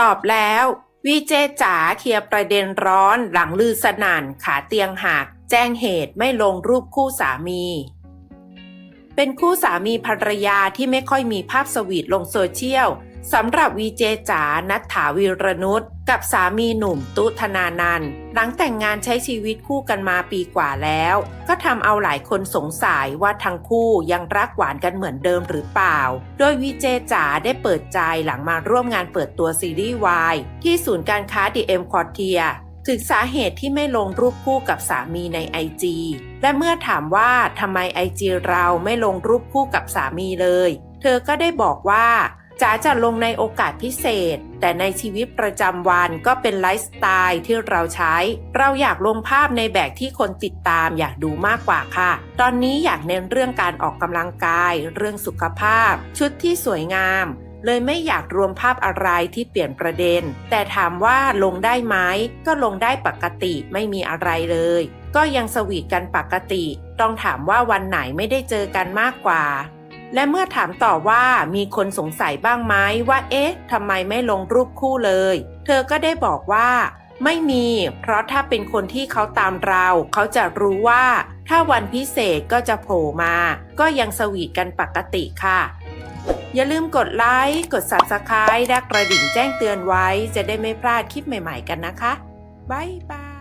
ตอบแล้ว วีเจจ๋าเคลียร์ประเด็นร้อนหลังลือสนานขาเตียงหักแจ้งเหตุไม่ลงรูปคู่สามี เป็นคู่สามีภรรยาที่ไม่ค่อยมีภาพสวีทลงโซเชียล สำหรับวีเจจ๋านัทถาวีรนุชกับสามีหนุ่มตุธนานันหลังแต่งงานใช้ชีวิตคู่กันมาปีกว่าแล้ว ก็ทำเอาหลายคนสงสัยว่าทั้งคู่ยังรักหวานกันเหมือนเดิมหรือเปล่า โดยวีเจจ๋าได้เปิดใจหลังมาร่วมงานเปิดตัวซีรีส์วายที่ศูนย์การค้าดีเอ็มคอร์เทียถึงสาเหตุที่ไม่ลงรูปคู่กับสามีในไอจีและเมื่อถามว่าทำไมไอจีเราไม่ลงรูปคู่กับสามีเลย เธอก็ได้บอกว่า จ๋าจะลงในโอกาสพิเศษ แต่ในชีวิตประจำวันก็เป็นไลฟ์สไตล์ที่เราใช้ เราอยากลงภาพในแบบที่คนติดตามอยากดูมากกว่าค่ะ ตอนนี้อยากเน้นเรื่องการออกกำลังกาย เรื่องสุขภาพ ชุดที่สวยงาม เลยไม่อยากรวมภาพอะไรที่เปลี่ยนประเด็น แต่ถามว่าลงได้ไหมก็ลงได้ปกติไม่มีอะไรเลย ก็ยังสวีทกันปกติ ต้องถามว่าวันไหนไม่ได้เจอกันมากกว่า และเมื่อถามต่อว่ามีคนสงสัยบ้างไหมว่า เอ๊ะทำไมไม่ลงรูปคู่เลย เธอก็ได้บอกว่า ไม่มี เพราะถ้าเป็นคนที่เขาตามเรา เขาจะรู้ว่า ถ้าวันพิเศษก็จะโผล่มา ก็ยังสวีทกันปกติค่ะ อย่าลืมกดไลค์ กด Subscribe และกระดิ่งแจ้งเตือนไว้ จะได้ไม่พลาดคลิปใหม่ๆกันนะคะ บ๊ายบาย